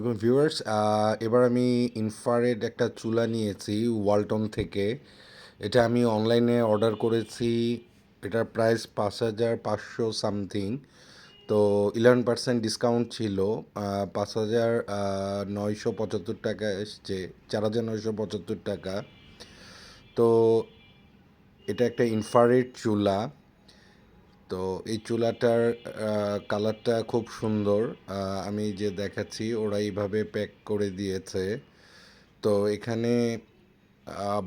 আলাইকুম ভিউয়ার্স। এবার আমি ইনফ্রারেড একটা চুলা নিয়েছি ওয়ালটন থেকে। এটা আমি অনলাইনে অর্ডার করেছি। এটার প্রাইস পাঁচ হাজার পাঁচশো সামথিং। তো ইলেভেন পার্সেন্ট ডিসকাউন্ট ছিল। পাঁচ হাজার নয়শো পঁচাত্তর টাকা এসছে। চার হাজার নয়শো পঁচাত্তর টাকা। তো এটা একটা ইনফ্রারেড চুলা। তো এই চুলাটার কালারটা খুব সুন্দর। আমি যে দেখাচ্ছি ওরা এইভাবে প্যাক করে দিয়েছে। তো এখানে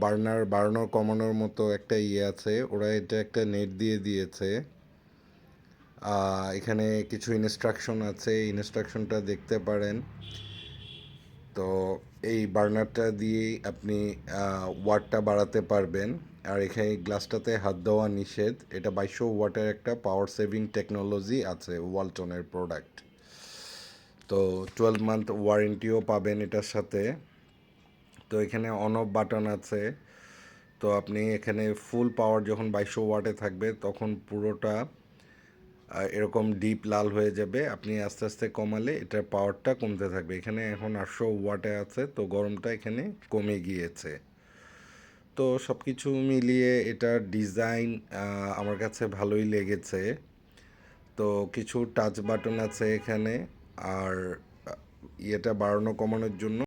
বার্নার বার্নার কমানোর মতো একটা ইয়ে আছে। ওরা এটা একটা নেট দিয়ে দিয়েছে। এখানে কিছু ইনস্ট্রাকশন আছে। ইনস্ট্রাকশনটা দেখতে পারেন। তো এই বার্নারটা দিয়েই আপনি ওয়াটটা বাড়াতে পারবেন। আর এখানে গ্লাসটাতে হাত দেওয়া নিষেধ। এটা বাইশশো ওয়াটের একটা পাওয়ার সেভিং টেকনোলজি আছে, ওয়ালটনের প্রোডাক্ট তো টুয়েলভ মান্থ ওয়ারেন্টিও পাবেন এটার সাথে। তো এখানে অন অফ বাটন আছে। তো আপনি এখানে ফুল পাওয়ার যখন বাইশশো ওয়াটে থাকবে, তখন পুরোটা এরকম ডিপ লাল হয়ে যাবে, আপনি আস্তে আস্তে কমালে এটার পাওয়ারটা কমতে থাকবে। এখানে এখন আটশো ওয়াটে আছে, তো গরমটা এখানে কমে গিয়েছে। তো সব কিছু মিলিয়ে এটার ডিজাইন আমার কাছে ভালোই লেগেছে। তো কিছু টাচ বাটন আছে এখানে, আর ইয়েটা বাড়ানো কমানোর জন্য